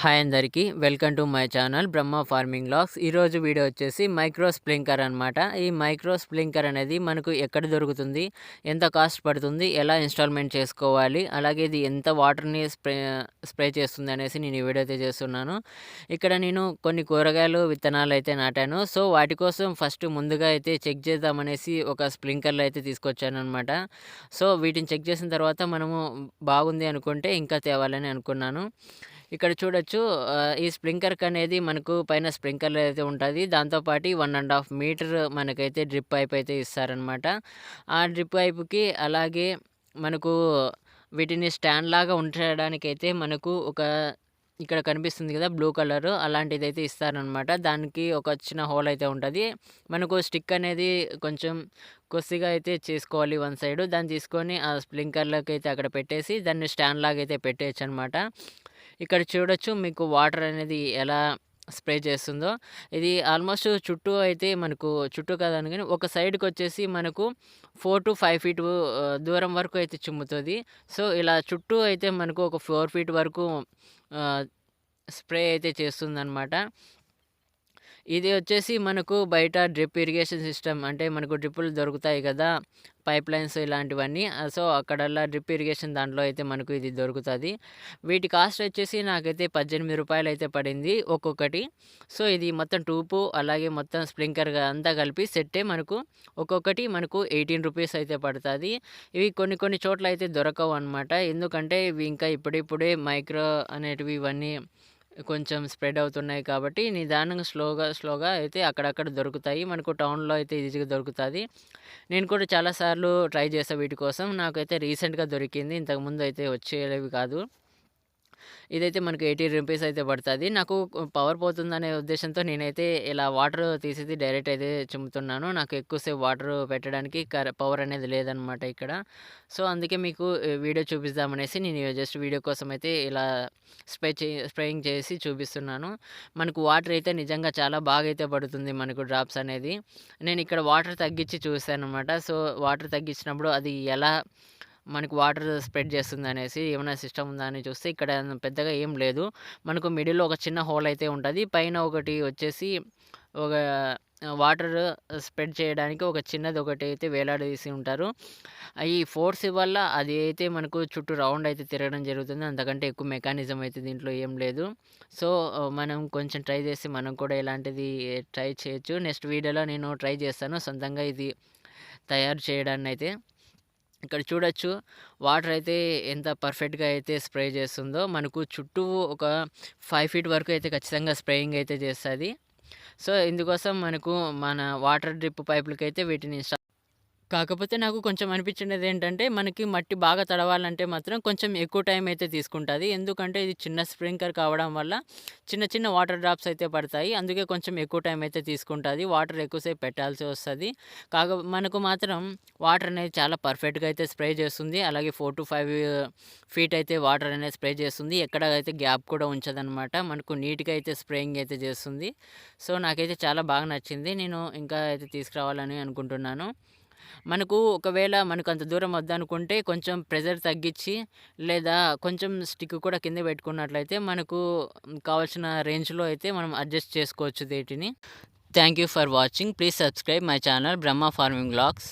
Hi అందరికీ welcome to my channel Brahma farming logs. ఈరోజు video వచ్చేసి మైక్రో స్ప్లింకర్ అనమాట ఈ మైక్రో స్ప్లింకర్ అనేది మనకు ఎక్కడ దొరుకుతుంది ఎంత కాస్ట్ పడుతుంది ఎలా ఇన్స్టాల్మెంట్ చేసుకోవాలి అలాగే ఇది ఎంత వాటర్ని స్ప్రే స్ప్రే చేస్తుంది అనేసి నేను ఈ వీడియో అయితే చేస్తున్నాను. ఇక్కడ నేను కొన్ని కూరగాయలు విత్తనాలు అయితే నాటాను. సో వాటి కోసం ఫస్ట్ ముందుగా అయితే చెక్ చేద్దామనేసి ఒక స్ప్లింకర్లు అయితే తీసుకొచ్చాను అనమాట సో వీటిని చెక్ చేసిన తర్వాత మనము బాగుంది అనుకుంటే ఇంకా తేవాలని అనుకున్నాను. ఇక్కడ చూడొచ్చు ఈ స్ప్రింకర్కి అనేది మనకు పైన స్ప్రింకర్లు అయితే ఉంటుంది. దాంతోపాటు వన్ అండ్ హాఫ్ మీటర్ మనకైతే డ్రిప్ పైప్ అయితే ఇస్తారనమాట. ఆ డ్రిప్ పైప్కి అలాగే మనకు వీటిని స్టాండ్ లాగా ఉంచడానికి అయితే మనకు ఒక ఇక్కడ కనిపిస్తుంది కదా బ్లూ కలర్ అలాంటిది అయితే ఇస్తారనమాట. దానికి ఒక చిన్న హోల్ అయితే ఉంటుంది. మనకు స్టిక్ అనేది కొంచెం కొద్దిగా అయితే చేసుకోవాలి వన్ సైడ్. దాన్ని తీసుకొని ఆ స్ప్రింకర్లోకి అయితే అక్కడ పెట్టేసి దాన్ని స్టాండ్ లాగా అయితే పెట్టేయచ్చు అనమాట ఇక్కడ చూడొచ్చు మీకు వాటర్ అనేది ఎలా స్ప్రే చేస్తుందో. ఇది ఆల్మోస్ట్ చుట్టూ అయితే మనకు చుట్టూ కదని కానీ ఒక సైడ్కి వచ్చేసి మనకు ఫోర్ టు ఫైవ్ ఫీట్ దూరం వరకు అయితే చిమ్ముతుంది. సో ఇలా చుట్టూ అయితే మనకు ఒక ఫోర్ ఫీట్ వరకు స్ప్రే అయితే చేస్తుందన్నమాట. ఇది వచ్చేసి మనకు బయట డ్రిప్ ఇరిగేషన్ సిస్టమ్ అంటే మనకు డ్రిప్పులు దొరుకుతాయి కదా పైప్ లైన్స్ ఇలాంటివన్నీ. సో అక్కడల్లా డ్రిప్ ఇరిగేషన్ దాంట్లో అయితే మనకు ఇది దొరుకుతుంది. వీటి కాస్ట్ వచ్చేసి నాకైతే పద్దెనిమిది రూపాయలు అయితే పడింది ఒక్కొక్కటి. సో ఇది మొత్తం టూపు అలాగే మొత్తం స్ప్రింకర్ అంతా కలిపి సెట్టే మనకు. ఒక్కొక్కటి మనకు ఎయిటీన్ రూపీస్ అయితే పడుతుంది. ఇవి కొన్ని కొన్ని చోట్ల అయితే దొరకవు అనమాట ఎందుకంటే ఇవి ఇంకా ఇప్పుడిప్పుడే మైక్రో అనేటివి ఇవన్నీ కొంచెం స్ప్రెడ్ అవుతున్నాయి కాబట్టి నిదానంగా స్లోగా స్లోగా అయితే అక్కడక్కడ దొరుకుతాయి. మనకు టౌన్లో అయితే ఈజీగా దొరుకుతుంది. నేను కూడా చాలాసార్లు ట్రై చేస్తాను వీటి కోసం. నాకైతే రీసెంట్గా దొరికింది. ఇంతకుముందు అయితే వచ్చేవి కాదు. ఇదైతే మనకు ఎయిటీ రూపీస్ అయితే పడుతుంది. నాకు పవర్ పోతుందనే ఉద్దేశంతో నేనైతే ఇలా వాటర్ తీసేది డైరెక్ట్ అయితే చిమ్ముతున్నాను. నాకు ఎక్కువసేపు వాటర్ పెట్టడానికి పవర్ అనేది లేదనమాట ఇక్కడ. సో అందుకే మీకు వీడియో చూపిద్దామనేసి నేను జస్ట్ వీడియో కోసం అయితే ఇలా స్ప్రే చే స్ప్రేయింగ్ చేసి చూపిస్తున్నాను. మనకు వాటర్ అయితే నిజంగా చాలా బాగా అయితే పడుతుంది మనకు డ్రాప్స్ అనేది. నేను ఇక్కడ వాటర్ తగ్గించి చూసాను అనమాట సో వాటర్ తగ్గించినప్పుడు అది ఎలా మనకు వాటర్ స్ప్రెడ్ చేస్తుంది అనేసి ఏమైనా సిస్టమ్ ఉందా అని చూస్తే ఇక్కడ పెద్దగా ఏం లేదు. మనకు మిడిల్లో ఒక చిన్న హోల్ అయితే ఉంటుంది. పైన ఒకటి వచ్చేసి ఒక వాటర్ స్ప్రెడ్ చేయడానికి ఒక చిన్నది ఒకటి అయితే వేలాడదీసి ఉంటారు. ఈ ఫోర్స్ వల్ల అది అయితే మనకు చుట్టూ రౌండ్ అయితే తిరగడం జరుగుతుంది. అంతకంటే ఎక్కువ మెకానిజం అయితే దీంట్లో ఏం లేదు. సో మనం కొంచెం ట్రై చేసి మనం కూడా ఇలాంటిది ట్రై చేయొచ్చు. నెక్స్ట్ వీడియోలో నేను ట్రై చేస్తాను. సొంతంగా ఇది తయారు చేయడాన్ని అయితే ఇక్కడ చూడొచ్చు. వాటర్ అయితే ఎంత పర్ఫెక్ట్గా అయితే స్ప్రే చేస్తుందో. మనకు చుట్టూ ఒక ఫైవ్ ఫీట్ వరకు అయితే ఖచ్చితంగా స్ప్రేయింగ్ అయితే చేస్తుంది. సో ఇందుకోసం మనకు మన వాటర్ డ్రిప్ పైపులకి అయితే వీటిని కాకపోతే నాకు కొంచెం అనిపించినది ఏంటంటే మనకి మట్టి బాగా తడవాలంటే మాత్రం కొంచెం ఎక్కువ టైం అయితే తీసుకుంటుంది. ఎందుకంటే ఇది చిన్న స్ప్రింక్లర్ కావడం వల్ల చిన్న చిన్న వాటర్ డ్రాప్స్ అయితే పడతాయి. అందుకే కొంచెం ఎక్కువ టైం అయితే తీసుకుంటుంది. వాటర్ ఎక్కువసేపు పెట్టాల్సి వస్తుంది. కాక మనకు మాత్రం వాటర్ అనేది చాలా పర్ఫెక్ట్గా అయితే స్ప్రే చేస్తుంది. అలాగే ఫోర్ టు ఫైవ్ ఫీట్ అయితే వాటర్ అనేది స్ప్రే చేస్తుంది. ఎక్కడ అయితే గ్యాప్ కూడా ఉంచదనమాట మనకు నీట్గా అయితే స్ప్రేయింగ్ అయితే చేస్తుంది. సో నాకైతే చాలా బాగా నచ్చింది. నేను ఇంకా అయితే తీసుకురావాలని అనుకుంటున్నాను. మనకు ఒకవేళ మనకు అంత దూరం వద్దనుకుంటే కొంచెం ప్రెజర్ తగ్గించి లేదా కొంచెం స్టిక్ కూడా కింద పెట్టుకున్నట్లయితే మనకు కావాల్సిన రేంజ్లో అయితే మనం అడ్జస్ట్ చేసుకోవచ్చు వీటిని. Thank you for watching. Please subscribe my channel Brahma farming blogs.